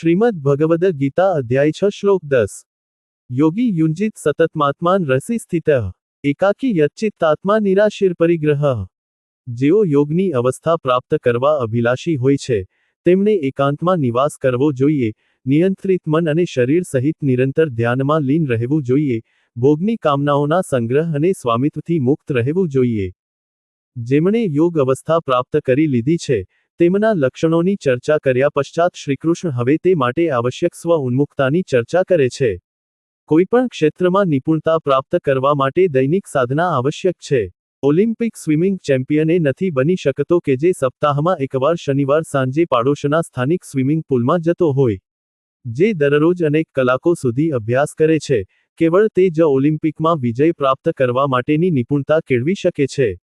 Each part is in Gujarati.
શ્રીમદ ભગવદ ગીતા અધ્યાય છ શ્લોક દસ. યોગી યુંજિત સતતમાત્માન રસી સ્થિત, એકાકી યચ્ચિત્તાત્મા નિરાશિર પરિગ્રહ. જેઓ યોગની અવસ્થા પ્રાપ્ત કરવા અભિલાષી હોય છે તેમણે એકાંતમાં નિવાસ કરવો જોઈએ, નિયંત્રિત મન અને શરીર સહિત નિરંતર ધ્યાનમાં લીન રહેવું જોઈએ, ભોગની કામનાઓના સંગ્રહ અને સ્વામિત્વથી મુક્ત રહેવું જોઈએ. જેમણે યોગ અવસ્થા પ્રાપ્ત કરી લીધી છે તેમના લક્ષણોની ચર્ચા કર્યા પશ્ચાત શ્રીકૃષ્ણ હવે તે માટે આવશ્યક સ્વ ઉન્મુક્તાની ચર્ચા કરે છે. કોઈપણ ક્ષેત્રમાં નિપુણતા પ્રાપ્ત કરવા માટે દૈનિક સાધના આવશ્યક છે. ઓલિમ્પિક સ્વિમિંગ ચેમ્પિયને નથી બની શકતો કે જે સપ્તાહમાં એકવાર શનિવાર સાંજે પાડોશના સ્થાનિક સ્વિમિંગ પુલમાં જતો હોય. જે દરરોજ અનેક કલાકો સુધી અભ્યાસ કરે છે. કેવળ તે જ ઓલિમ્પિકમાં વિજય પ્રાપ્ત કરવા માટેની નિપુણતા કેળવી શકે છે.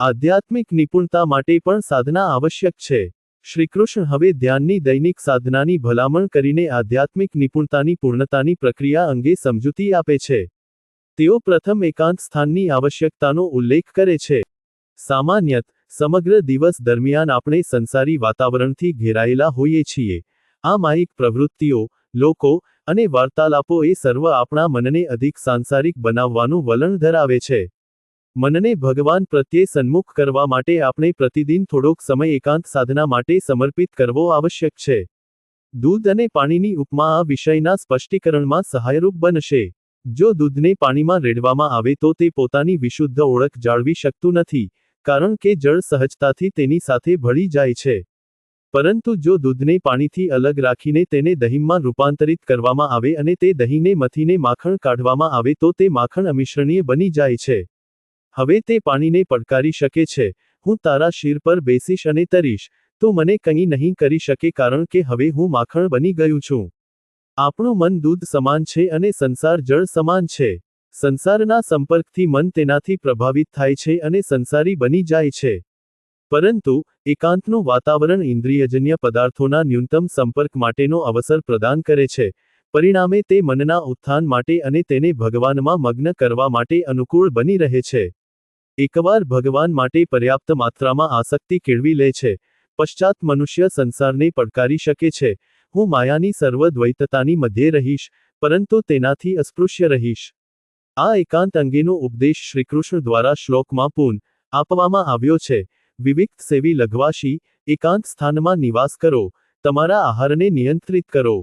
આધ્યાત્મિક નિપુણતા માટે પણ સાધના આવશ્યક છે. શ્રીકૃષ્ણ હવે ધ્યાનની દૈનિક સાધનાની ભલામણ કરીને આધ્યાત્મિક નિપુણતાની પૂર્ણતાની પ્રક્રિયા અંગે સમજૂતી આપે છે. તેઓ પ્રથમ એકાંત સ્થાનની આવશ્યકતાનો ઉલ્લેખ કરે છે. સામાન્યત, સમગ્ર દિવસ દરમિયાન આપણે સંસારી વાતાવરણથી ઘેરાયેલા હોઈએ છીએ. આ માહિક પ્રવૃત્તિઓ, લોકો અને વાર્તાલાપો એ સર્વ આપણા મનને અધિક સાંસારિક બનાવવાનું વલણ ધરાવે છે. મનને ભગવાન પ્રત્યે સન્મુખ કરવા માટે આપણે પ્રતિદિન થોડોક સમય એકાંત સાધના માટે સમર્પિત કરવો આવશ્યક છે. દૂધ અને પાણીની ઉપમા આ વિષયના સ્પષ્ટીકરણમાં સહાયરૂપ બનશે. જો દૂધને પાણીમાં રેડવામાં આવે તો તે પોતાની વિશુદ્ધ ઓળખ જાળવી શકતું નથી, કારણ કે જળ સહજતાથી તેની સાથે ભળી જાય છે. પરંતુ જો દૂધને પાણીથી અલગ રાખીને તેને દહીંમાં રૂપાંતરિત કરવામાં આવે અને તે દહીંને મથીને માખણ કાઢવામાં આવે તો તે માખણ અમિશ્રણીય બની જાય છે. હવે તે પાણીને પડકારી શકે છે. હું તારા શીર પર બેસીશ અને તરીશ. તો મને કંઈ નહીં કરી શકે કારણ કે હવે હું માખણ બની ગયું છું. આપણું મન દૂધ સમાન છે અને સંસાર જળ સમાન છે. સંસારના સંપર્કથી મન તેનાથી પ્રભાવિત થાય છે અને સંસારી બની જાય છે. પરંતુ, એકાંતનું વાતાવરણ ઇન્દ્રિયજન્ય પદાર્થોના ન્યૂનતમ સંપર્ક માટેનો અવસર પ્રદાન કરે છે. પરિણામે તે મનના ઉત્થાન માટે અને તેને ભગવાનમાં મગ્ન કરવા માટે અનુકૂળ બની રહે છે. એકવાર ભગવાન માટે પર્યાપ્ત માત્રામાં આસક્તિ કેળવી લે છે, પશ્ચાત મનુષ્ય સંસારને પડકારી શકે છે. હું માયાની સર્વદ્વૈતતાની મધ્યે રહીશ, પરંતુ તેનાથી અસ્પૃશ્ય રહીશ. આ એકાંત અંગેનો ઉપદેશ શ્રીકૃષ્ણ દ્વારા શ્લોકમાં પૂન આપવામાં આવ્યો છે. વિવિક્ત સેવી લઘવાશી, એકાંત સ્થાનમાં નિવાસ કરો, તમારા આહારને નિયંત્રિત કરો.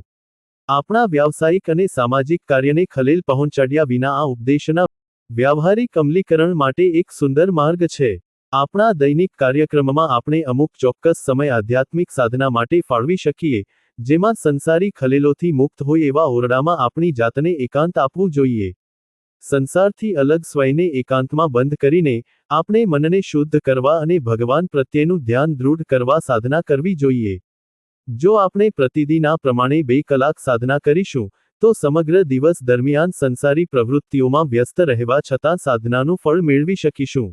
આપણા વ્યાવસાયિક અને સામાજિક કાર્યને ખલેલ પહોંચાડ્યા વિના આ ઉપદેશના વ્યાવહારિક અમલીકરણ માટે એક સુંદર માર્ગ છે. આપણા દૈનિક કાર્યક્રમમાં આપણે અમુક ચોક્કસ સમય આધ્યાત્મિક સાધના માટે ફાળવી શકીએ, જેમાં સંસારી ખલેલોથી મુક્ત હોય એવા ઓરડામાં આપણી જાતને એકાંત આપવું જોઈએ. સંસારથી અલગ સ્વયને એકાંતમાં બંધ કરીને, આપણે મનને શુદ્ધ કરવા અને ભગવાન પ્રત્યેનું ધ્યાન દૃઢ કરવા સાધના કરવી જોઈએ. જો આપણે પ્રતિદિન આ પ્રમાણે બે કલાક સાધના કરીશું તો સમગ્ર દિવસ દરમિયાન સંસારી પ્રવૃત્તિઓમાં વ્યસ્ત રહેવા છતાં સાધનાનું ફળ મેળવી શકીશું.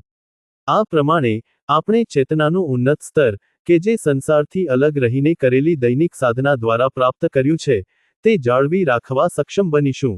આ પ્રમાણે આપણે ચેતનાનું ઉન્નત સ્તર, કે જે સંસારથી અલગ રહીને કરેલી દૈનિક સાધના દ્વારા પ્રાપ્ત કર્યું છે, તે જાળવી રાખવા સક્ષમ બનીશું.